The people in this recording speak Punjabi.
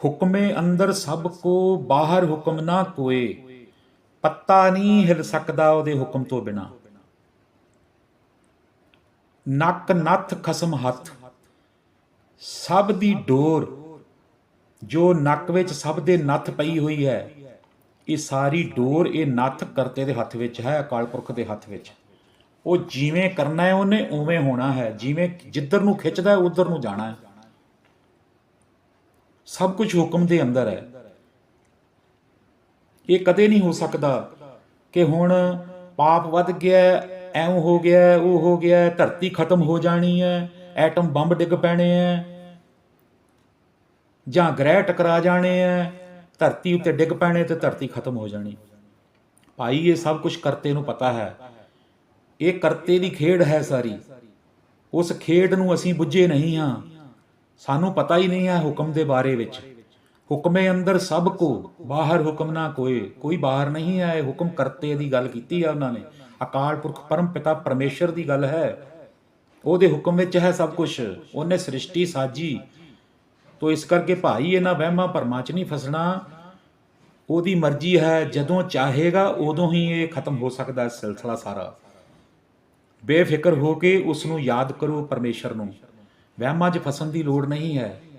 ਹੁਕਮੇ ਅੰਦਰ ਸਭ ਕੋ ਬਾਹਰ ਹੁਕਮ ਨਾ ਕੋਏ, ਪੱਤਾ ਨਹੀਂ ਹਿਲ ਸਕਦਾ ਉਹਦੇ ਹੁਕਮ ਤੋਂ ਬਿਨਾ। ਨੱਕ ਨੱਥ ਖਸਮ ਹੱਥ, ਸਭ ਦੀ ਡੋਰ, ਜੋ ਨੱਕ ਵਿੱਚ ਸਭ ਦੇ ਨੱਥ ਪਈ ਹੋਈ ਹੈ, ਇਹ ਸਾਰੀ ਡੋਰ ਇਹ ਨੱਥ ਕਰਤੇ ਦੇ ਹੱਥ ਵਿੱਚ ਹੈ, ਅਕਾਲ ਪੁਰਖ ਦੇ ਹੱਥ ਵਿੱਚ। ਉਹ ਜਿਵੇਂ ਕਰਨਾ ਹੈ, ਉਹਨੇ ਉਵੇਂ ਹੋਣਾ ਹੈ, ਜਿਵੇਂ ਜਿੱਧਰ ਨੂੰ ਖਿੱਚਦਾ ਹੈ, ਉਧਰ ਨੂੰ ਜਾਣਾ ਹੈ। ਸਭ ਕੁਝ ਹੁਕਮ ਦੇ ਅੰਦਰ ਹੈ। ਇਹ ਕਦੇ ਨਹੀਂ ਹੋ ਸਕਦਾ ਕਿ ਹੁਣ ਪਾਪ ਵੱਧ ਗਿਆ ਐਂ ਹੋ ਗਿਆ ਉਹ ਹੋ ਗਿਆ ਧਰਤੀ ਖਤਮ ਹੋ ਜਾਣੀ ਹੈ, ਐਟਮ ਬੰਬ ਡਿੱਗ ਪੈਣੇ ਹੈ, ਜਾਂ ਗ੍ਰਹਿ ਟਕਰਾ ਜਾਣੇ ਹੈ, ਧਰਤੀ ਉੱਤੇ ਡਿੱਗ ਪੈਣੇ ਤੇ ਧਰਤੀ ਖਤਮ ਹੋ ਜਾਣੀ। ਭਾਈ, ਇਹ ਸਭ ਕੁਝ ਕਰਤੇ ਨੂੰ ਪਤਾ ਹੈ। ਇਹ ਕਰਤੇ ਦੀ ਖੇਡ ਹੈ ਸਾਰੀ। ਉਸ ਖੇਡ ਨੂੰ ਅਸੀਂ ਬੁੱਝੇ ਨਹੀਂ ਹਾਂ। ਸਾਨੂੰ ਪਤਾ ਹੀ ਨਹੀਂ ਹੈ ਹੁਕਮ ਦੇ ਬਾਰੇ ਵਿੱਚ। ਹੁਕਮੇ ਅੰਦਰ ਸਭ ਕੋ ਬਾਹਰ ਹੁਕਮ ਨਾ ਕੋਏ। ਕੋਈ ਬਾਹਰ ਨਹੀਂ ਹੈ। ਹੁਕਮ ਕਰਤੇ ਦੀ ਗੱਲ ਕੀਤੀ ਹੈ ਉਹਨਾਂ ਨੇ। ਅਕਾਲ ਪੁਰਖ ਪਰਮ ਪਿਤਾ ਪਰਮੇਸ਼ਰ ਦੀ ਗੱਲ ਹੈ। ਉਹਦੇ ਹੁਕਮ ਵਿੱਚ ਹੈ ਸਭ ਕੁਝ ਉਹਨੇ ਸ੍ਰਿਸ਼ਟੀ ਸਾਜੀ। ਤੋ ਇਸ ਕਰਕੇ ਭਾਈ ਇਹਨਾਂ ਵਹਿਮਾਂ ਭਰਮਾਂ 'ਚ ਨਹੀਂ ਫਸਣਾ। ਉਹਦੀ ਮਰਜ਼ੀ ਹੈ। ਜਦੋਂ ਚਾਹੇਗਾ ਉਦੋਂ ਹੀ ਇਹ ਖਤਮ ਹੋ ਸਕਦਾ ਹੈ ਸਿਲਸਿਲਾ ਸਾਰਾ। ਬੇਫਿਕਰ ਹੋ ਕੇ ਉਸ ਨੂੰ ਯਾਦ ਕਰੋ ਪਰਮੇਸ਼ਰ ਨੂੰ। ਵਹਿਮਾਂ 'ਚ ਫਸਣ ਦੀ ਲੋੜ ਨਹੀਂ ਹੈ।